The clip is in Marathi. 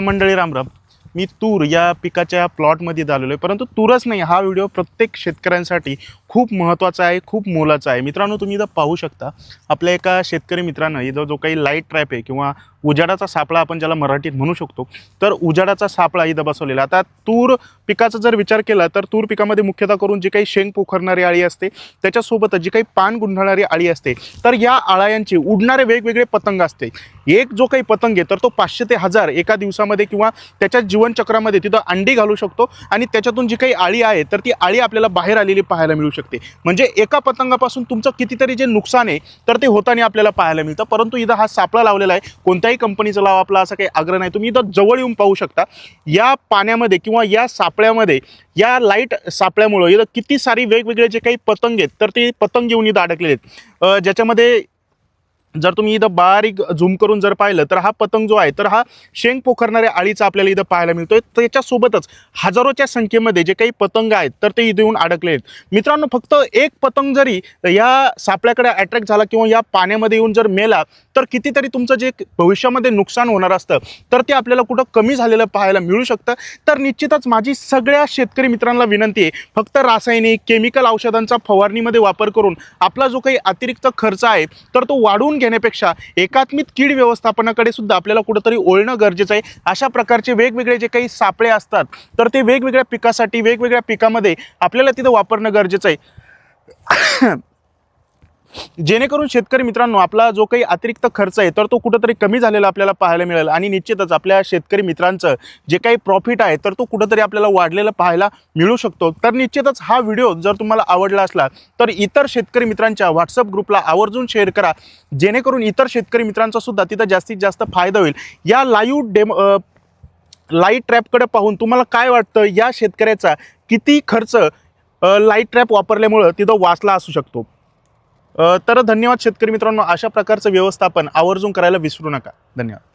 मंडळी मंडळी रामराम मी तूर या पिकाच्या प्लॉटमध्ये झालेलो आहे. परंतु तूरच नाही हा व्हिडिओ प्रत्येक शेतकऱ्यांसाठी खूप महत्त्वाचा आहे खूप मोलाचा आहे. मित्रांनो तुम्ही इथं पाहू शकता आपल्या एका शेतकरी मित्रानं इथं जो काही लाइट ट्रॅप आहे किंवा उजाडाचा सापळा आपण ज्याला मराठीत म्हणू शकतो तर उजाडाचा सापळा इथं बसवलेला. आता तूर पिकाचा जर विचार केला तर तूर पिकामध्ये मुख्यतः करून जी काही शेंग पोखरणारी आळी असते त्याच्यासोबतच जी काही पान गुंढणारी आळी असते तर या आळ्यांचे उडणारे वेगवेगळे पतंग असते. एक जो काही पतंग आहे तर तो पाचशे ते हजार एका दिवसामध्ये किंवा त्याच्या जीव जीवनचक्रामध्ये तिथं अंडी घालू शकतो आणि त्याच्यातून जी काही आळी आहे तर ती आळी आपल्याला बाहेर आलेली पाहायला मिळू शकते. म्हणजे एका पतंगापासून तुमचं कितीतरी जे नुकसान आहे तर ते होताना आपल्याला पाहायला मिळतं. परंतु इथं हा सापळा लावलेला आहे. कोणत्याही कंपनीचा लाव आपला असा काही आग्रह नाही. तुम्ही इथं जवळ येऊन पाहू शकता. या पाण्यामध्ये किंवा या सापळ्यामध्ये या लाइट सापळ्यामुळं इथं किती सारी वेगवेगळे जे काही पतंग आहेत तर ते पतंग येऊन इथं अडकलेले आहेत. ज्याच्यामध्ये जर तुम्ही इथं बारीक झूम करून जर पाहिलं तर हा पतंग जो आहे तर हा शेंग पोखरणाऱ्या आळीचा आपल्याला इथं पाहायला मिळतोय. त्याच्यासोबतच हजारोच्या संख्येमध्ये जे काही पतंग आहेत तर ते इथे येऊन अडकले आहेत. मित्रांनो फक्त एक पतंग जरी या सापळ्याकडे अट्रॅक्ट झाला किंवा या पाण्यामध्ये येऊन जर मेला तर कितीतरी तुमचं जे भविष्यामध्ये नुकसान होणार असतं तर ते आपल्याला कुठं कमी झालेलं पाहायला मिळू शकतं. तर निश्चितच माझी सगळ्या शेतकरी मित्रांना विनंती आहे फक्त रासायनिक केमिकल औषधांचा फवारणीमध्ये वापर करून आपला जो काही अतिरिक्त खर्च आहे तर तो वाढून घेण्यापेक्षा एकात्मिक कीड व्यवस्थापनाकडे सुद्धा आपल्याला कुठंतरी ओळणं गरजेचं आहे. अशा प्रकारचे वेगवेगळे जे काही सापळे असतात तर ते वेगवेगळ्या पिकासाठी वेगवेगळ्या पिकामध्ये आपल्याला तिथं वापरणं गरजेचं आहे. जेणेकरून शेतकरी मित्रांनो आपला जो काही अतिरिक्त खर्च आहे तर तो कुठंतरी कमी झालेला आपल्याला पाहायला मिळेल. आणि निश्चितच आपल्या शेतकरी मित्रांचं जे काही प्रॉफिट आहे तर तो कुठंतरी आपल्याला वाढलेलं पाहायला मिळू शकतो. तर निश्चितच हा व्हिडिओ जर तुम्हाला आवडला असला तर इतर शेतकरी मित्रांच्या व्हॉट्सअप ग्रुपला आवर्जून शेअर करा. जेणेकरून इतर शेतकरी मित्रांचा सुद्धा तिथं जास्तीत जास्त फायदा होईल. या लाईव्ह डेम लाइट ट्रॅपकडे पाहून तुम्हाला काय वाटतं? या शेतकऱ्याचा किती खर्च लाइट ट्रॅप वापरल्यामुळं तिथं वाचला असू शकतो? तर धन्यवाद शेतकरी मित्रांनो. अशा प्रकारचं व्यवस्थापन आवर्जून करायला विसरू नका. धन्यवाद.